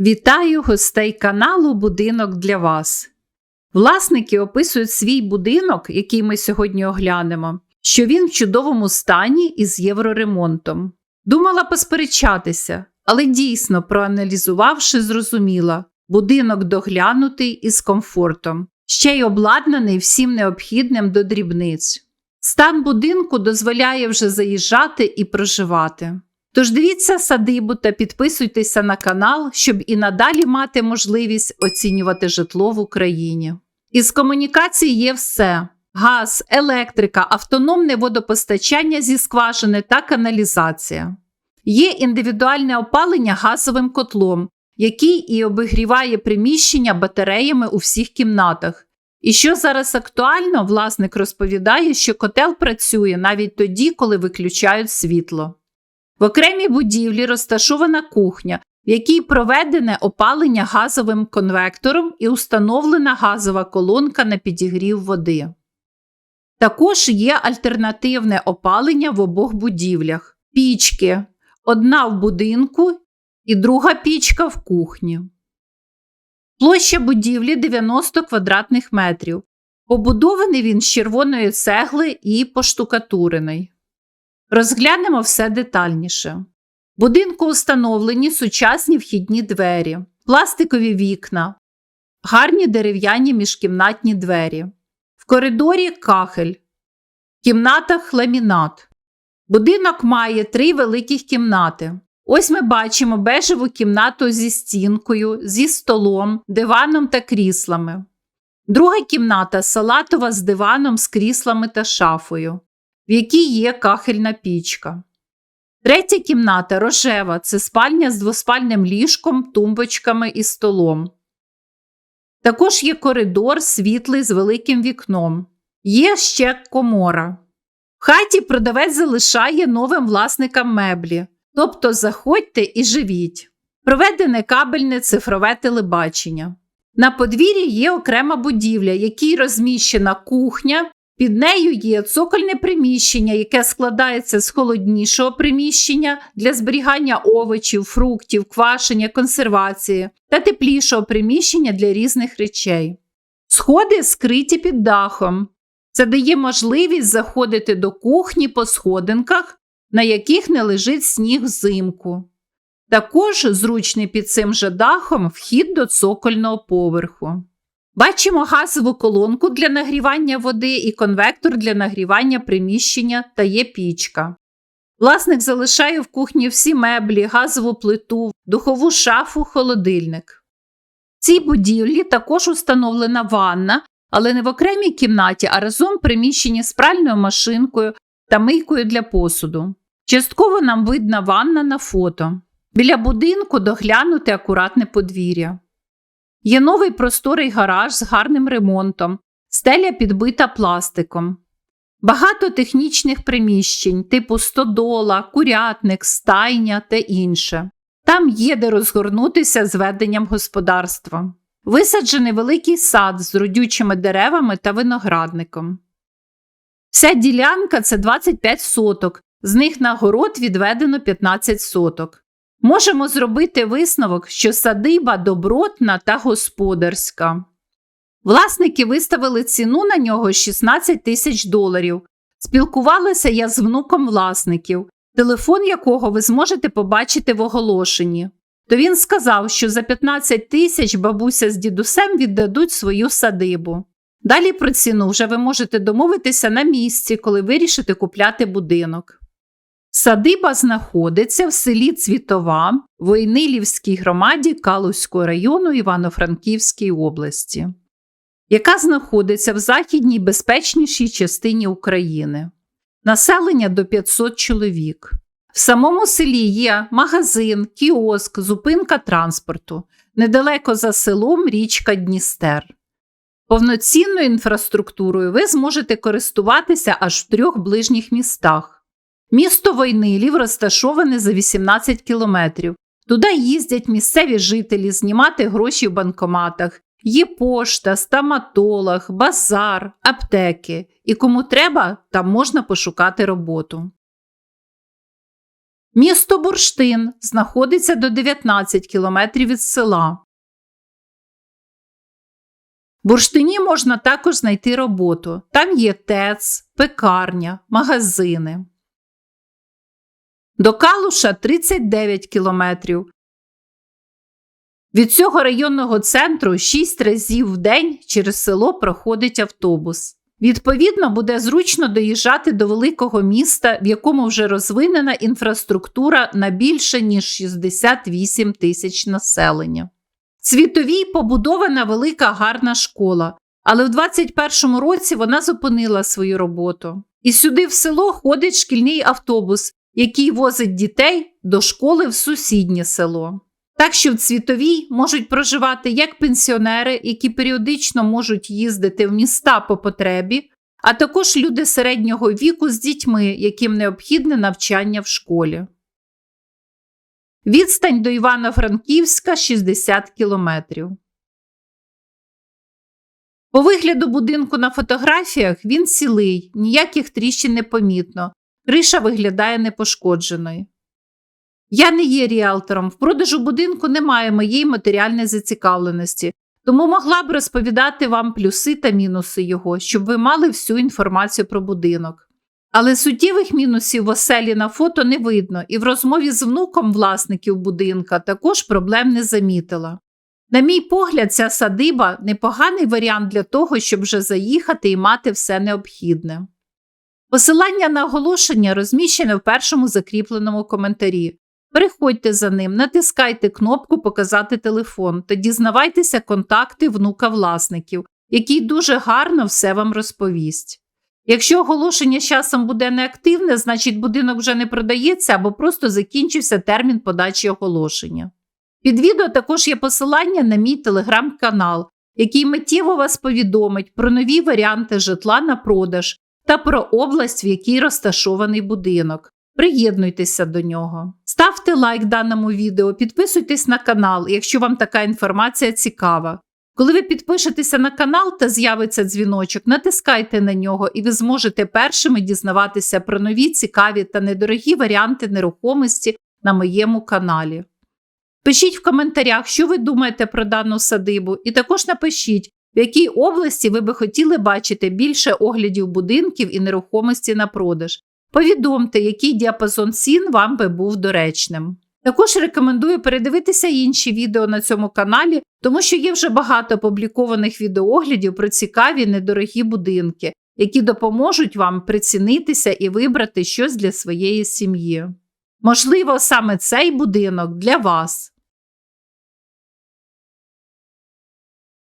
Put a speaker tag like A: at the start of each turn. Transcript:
A: Вітаю гостей каналу Будинок для вас. Власники описують свій будинок, який ми сьогодні оглянемо, що він в чудовому стані із євроремонтом. Думала посперечатися, але дійсно, проаналізувавши, зрозуміла будинок доглянутий і з комфортом, ще й обладнаний всім необхідним до дрібниць. Стан будинку дозволяє вже заїжджати і проживати. Тож дивіться садибу та підписуйтеся на канал, щоб і надалі мати можливість оцінювати житло в Україні. Із комунікацій є все: газ, електрика, автономне водопостачання зі скважини та каналізація. Є індивідуальне опалення газовим котлом, який і обігріває приміщення батареями у всіх кімнатах. І що зараз актуально, власник розповідає, що котел працює навіть тоді, коли виключають світло. В окремій будівлі розташована кухня, в якій проведене опалення газовим конвектором і установлена газова колонка на підігрів води. Також є альтернативне опалення в обох будівлях: пічки, одна в будинку і друга пічка в кухні. Площа будівлі 90 квадратних метрів. Побудований він з червоної цегли і поштукатурений. Розглянемо все детальніше. Будинку установлені сучасні вхідні двері, пластикові вікна, гарні дерев'яні міжкімнатні двері. В коридорі кахель, в кімнатах ламінат. Будинок має три великих кімнати. Ось ми бачимо бежеву кімнату зі стінкою, зі столом, диваном та кріслами. Друга кімната салатова з диваном, з кріслами та шафою в якій є кахельна пічка. Третя кімната рожева це спальня з двоспальним ліжком, тумбочками і столом. Також є коридор світлий з великим вікном. Є ще комора. В хаті продавець залишає новим власникам меблі, тобто заходьте і живіть. Проведене кабельне цифрове телебачення. На подвір'ї є окрема будівля, якій розміщена кухня, під нею є цокольне приміщення, яке складається з холоднішого приміщення для зберігання овочів, фруктів, квашення, консервації та теплішого приміщення для різних речей. Сходи скриті під дахом. Це дає можливість заходити до кухні по сходинках, на яких не лежить сніг взимку. Також зручний під цим же дахом вхід до цокольного поверху. Бачимо газову колонку для нагрівання води і конвектор для нагрівання приміщення та є пічка. Власник залишає в кухні всі меблі, газову плиту, духову шафу, холодильник. В цій будівлі також установлена ванна, але не в окремій кімнаті, а разом приміщенні з пральною машинкою та мийкою для посуду. Частково нам видна ванна на фото. Біля будинку доглянути акуратне подвір'я. Є новий просторий гараж з гарним ремонтом, стеля підбита пластиком. Багато технічних приміщень, типу стодола, курятник, стайня та інше. Там є де розгорнутися з веденням господарства. Висаджений великий сад з родючими деревами та виноградником. Вся ділянка це 25 соток, з них на город відведено 15 соток. Можемо зробити висновок, що садиба добротна та господарська. Власники виставили ціну на нього 16 тисяч доларів. Спілкувалася я з внуком власників, телефон якого ви зможете побачити в оголошенні. То він сказав, що за 15 тисяч бабуся з дідусем віддадуть свою садибу. Далі про ціну вже ви можете домовитися на місці, коли вирішите купляти будинок. Садиба знаходиться в селі Цвітова в Ойнилівській громаді Калузького району Івано-Франківської області, яка знаходиться в західній безпечнішій частині України. Населення до 500 чоловік. В самому селі є магазин, кіоск, зупинка транспорту, недалеко за селом річка Дністер. Повноцінною інфраструктурою ви зможете користуватися аж в трьох ближніх містах. Місто Войнилів розташоване за 18 кілометрів. Туди їздять місцеві жителі знімати гроші в банкоматах. Є пошта, стоматолог, базар, аптеки. І кому треба, там можна пошукати роботу. Місто Бурштин знаходиться до 19 кілометрів від села. Бурштині можна також знайти роботу. Там є ТЕЦ, пекарня, магазини. До Калуша 39 кілометрів. Від цього районного центру 6 разів в день через село проходить автобус. Відповідно, буде зручно доїжджати до великого міста, в якому вже розвинена інфраструктура на більше ніж 68 тисяч населення. В Цвітовій побудована велика гарна школа, але в 21-му році вона зупинила свою роботу. І сюди в село ходить шкільний автобус, який возить дітей до школи в сусіднє село. Так що в Цвітовій можуть проживати як пенсіонери, які періодично можуть їздити в міста по потребі, а також люди середнього віку з дітьми, яким необхідне навчання в школі. Відстань до Івано-Франківська 60 кілометрів. По вигляду будинку на фотографіях він цілий, ніяких тріщин не помітно. Криша виглядає непошкодженою. Я не є ріалтором, в продажу будинку немає моєї матеріальної зацікавленості, тому могла б розповідати вам плюси та мінуси його, щоб ви мали всю інформацію про будинок. Але суттєвих мінусів в оселі на фото не видно, і в розмові з внуком власників будинка також проблем не замітила. На мій погляд, ця садиба непоганий варіант для того, щоб вже заїхати і мати все необхідне. Посилання на оголошення розміщене в першому закріпленому коментарі. Переходьте за ним, натискайте кнопку Показати телефон та дізнавайтеся контакти внука власників, який дуже гарно все вам розповість. Якщо оголошення з часом буде неактивне, значить будинок вже не продається або просто закінчився термін подачі оголошення. Під відео також є посилання на мій телеграм-канал, який миттєво вас повідомить про нові варіанти житла на продаж та про область, в якій розташований будинок. Приєднуйтеся до нього. Ставте лайк даному відео, підписуйтесь на канал, якщо вам така інформація цікава. Коли ви підпишетеся на канал та з'явиться дзвіночок, натискайте на нього і ви зможете першими дізнаватися про нові цікаві та недорогі варіанти нерухомості на моєму каналі. Пишіть в коментарях, що ви думаєте про дану садибу, і також напишіть, в якій області ви би хотіли бачити більше оглядів будинків і нерухомості на продаж. Повідомте, який діапазон цін вам би був доречним. Також рекомендую передивитися інші відео на цьому каналі, тому що є вже багато опублікованих відеооглядів про цікаві недорогі будинки, які допоможуть вам прицінитися і вибрати щось для своєї сім'ї. Можливо, саме цей будинок для вас.